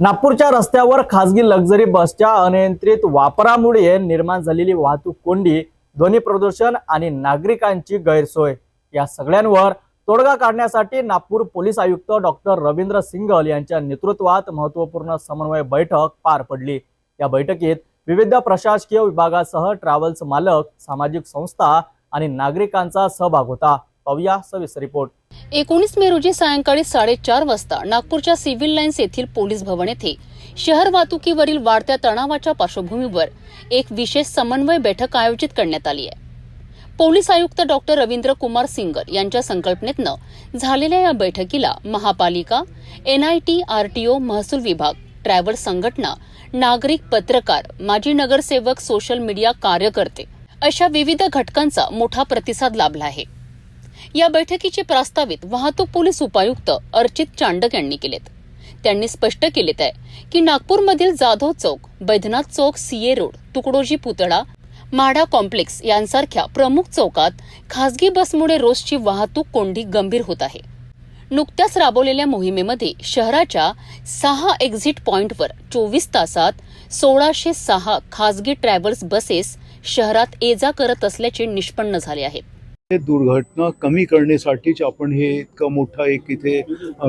नागपूरच्या रस्त्यावर खासगी लक्झरी बसच्या अनियंत्रित वापरामुळे निर्माण झालेली वाहतूक कोंडी ध्वनी प्रदूषण आणि नागरिकांची गैरसोय. या सगळ्यांवर तोडगा काढण्यासाठी नागपूर पोलीस आयुक्त डॉक्टर रवींद्र सिंगल यांच्या नेतृत्वात महत्त्वपूर्ण समन्वय बैठक पार पडली. या बैठकीत विविध प्रशासकीय विभागासह ट्रॅव्हल्स मालक सामाजिक संस्था आणि नागरिकांचा सहभाग होता. पाहूया सविस्तर रिपोर्ट एकोणीस मे रोजी सायंकाळी साडेचार वाजता नागपूरच्या सिव्हिल लाईन्स येथील पोलीस भवन येथे शहर वाहतुकीवरील वाढत्या तणावाच्या पार्श्वभूमीवर एक विशेष समन्वय बैठक आयोजित करण्यात आली आहे. पोलीस आयुक्त डॉक्टर रवींद्र कुमार सिंगर यांच्या संकल्पनेतनं झालेल्या या बैठकीला महापालिका एनआयटी आरटीओ महसूल विभाग ट्रॅव्हल संघटना नागरिक पत्रकार माजी नगरसेवक सोशल मीडिया कार्यकर्ते अशा विविध घटकांचा मोठा प्रतिसाद लाभला आहे. या बैठकीचे प्रस्तावित वाहतूक पोलीस उपायुक्त अर्चित चांडक यांनी केलेत. त्यांनी स्पष्ट केलेत आहे की नागपूरमधील जाधव चौक बैद्यनाथ चौक सीए रोड तुकडोजी पुतळा माडा कॉम्प्लेक्स यांसारख्या प्रमुख चौकात खासगी बसमुळे रोजची वाहतूक कोंडी गंभीर होत आहे. नुकत्याच राबवलेल्या मोहिमेमध्ये शहराच्या सहा एक्झिट पॉइंटवर चोवीस तासात सोळाशे सहा खासगी ट्रॅव्हल्स बसेस शहरात ये जा करत असल्याचे निष्पन्न झाले आहे. दुर्घटना कमी करण्यासाठीच आपण हे इतकं मोठा एक इथे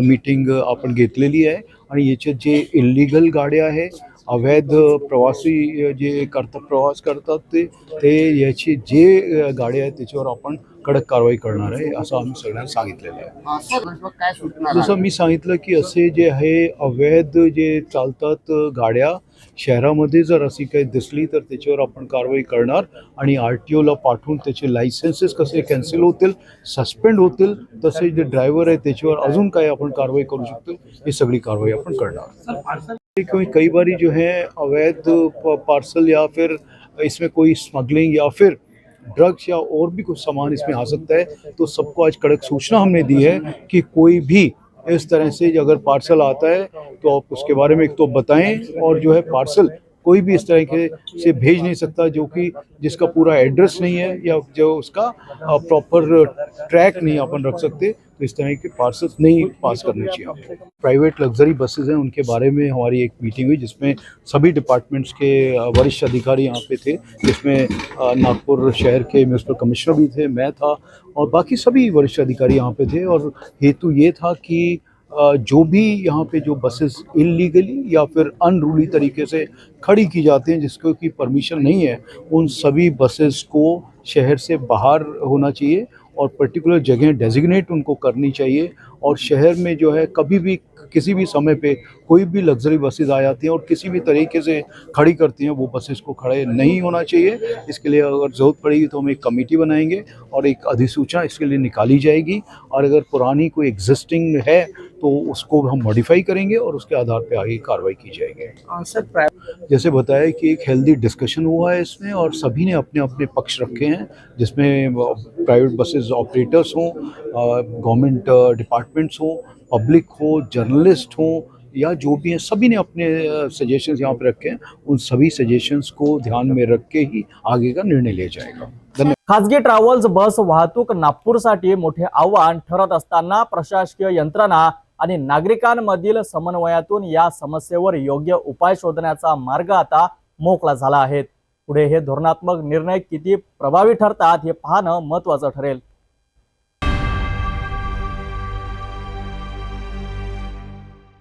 मीटिंग आपण घेतलेली आहे. आणि याच्यात जे इलिगल गाड्या आहे अवैध प्रवासी जे करतात प्रवास करतात ते ते याची जे अ, गाड्या आहेत त्याच्यावर आपण कडक कारवाई करणार आहे असं आम्ही सगळ्यांना सांगितलेलं आहे. हा, सर काय सूचना जसं मी सांगितलं की असे जे आहे अवैध जे चालतात गाड्या शहरामध्ये जर अशी काही दिसली तर त्याच्यावर आपण कारवाई करणार आणि आर टी ओला पाठवून त्याचे लायसन्सेस कसे कॅन्सल होतील सस्पेंड होतील तसे जे ड्रायव्हर आहे त्याच्यावर अजून काय आपण कारवाई करू शकतो ही सगळी कारवाई आपण करणार. क्योंकि कई बार जो है अवैध पार्सल या फिर इसमें कोई स्मगलिंग या फिर ड्रग्स या और भी कुछ सामान इसमें आ सकता है तो सबको आज कड़क सूचना हमने दी है कि कोई भी इस तरह से अगर पार्सल आता है तो आप उसके बारे में एक तो बताएँ और जो है पार्सल कोई भी इस तरह के से भेज नहीं सकता जो कि जिसका पूरा एड्रेस नहीं है या जो उसका प्रॉपर ट्रैक नहीं अपन रख सकते तो इस तरह के पार्सल नहीं पास करने चाहिए आपको। प्राइवेट लग्जरी बसेज हैं उनके बारे में हमारी एक मीटिंग हुई जिसमें सभी डिपार्टमेंट्स के वरिष्ठ अधिकारी यहाँ पे थे जिसमें नागपुर शहर के म्यूनसिपल कमिश्नर भी थे मैं था और बाकी सभी वरिष्ठ अधिकारी यहाँ पे थे और हेतु ये था कि जो भी यहाँ पे जो बसेस इलीगली या फिर अनरूली तरीके से खड़ी की जाती हैं, जिसको की परमिशन नहीं है, उन सभी बसेस को शहर से बाहर होना चाहिए और पर्टिकुलर जगह डेजिग्नेट उनको करनी चाहिए और शहर में जो है कभी भी किसी भी समय पे कोई भी लग्जरी बसेज आ जाती हैं और किसी भी तरीके से खड़ी करती हैं वो बसेस को खड़े नहीं होना चाहिए। इसके लिए अगर ज़रूरत पड़ेगी तो हम एक कमेटी बनाएँगे और एक अधिसूचना इसके लिए निकाली जाएगी और अगर पुरानी कोई एग्जिस्टिंग है तो उसको हम मॉडिफाई करेंगे और उसके आधार पर आगे कार्रवाई की जाएगी। हा, सर जैसे बताया कि एक हेल्दी डिस्कशन हुआ है इसमें और सभी ने अपने अपने पक्ष रखे हैं जिसमें प्राइवेट बसेज ऑपरेटर्स हों गवर्नमेंट डिपार्टमेंट्स हों पब्लिक हो जर्नलिस्ट हों या जो भी हैं सभी ने अपने सजेशंस यहाँ पर रखे हैं। उन सभी सजेशंस को ध्यान में रख के ही आगे का निर्णय लिया जाएगा। खासगी ट्रॅव्हल्स बस वाहतूक नागपूरसाठी मोठे आव्हान ठरत असताना प्रशासकीय यंत्रणा आणि नागरिकांमधील समन्वयातून या समस्येवर योग्य उपाय शोधण्याचा मार्ग आता मोकळा झाला आहे. पुढे हे धोरणात्मक निर्णय किती प्रभावी ठरतात हे पाहणं महत्वाचं ठरेल.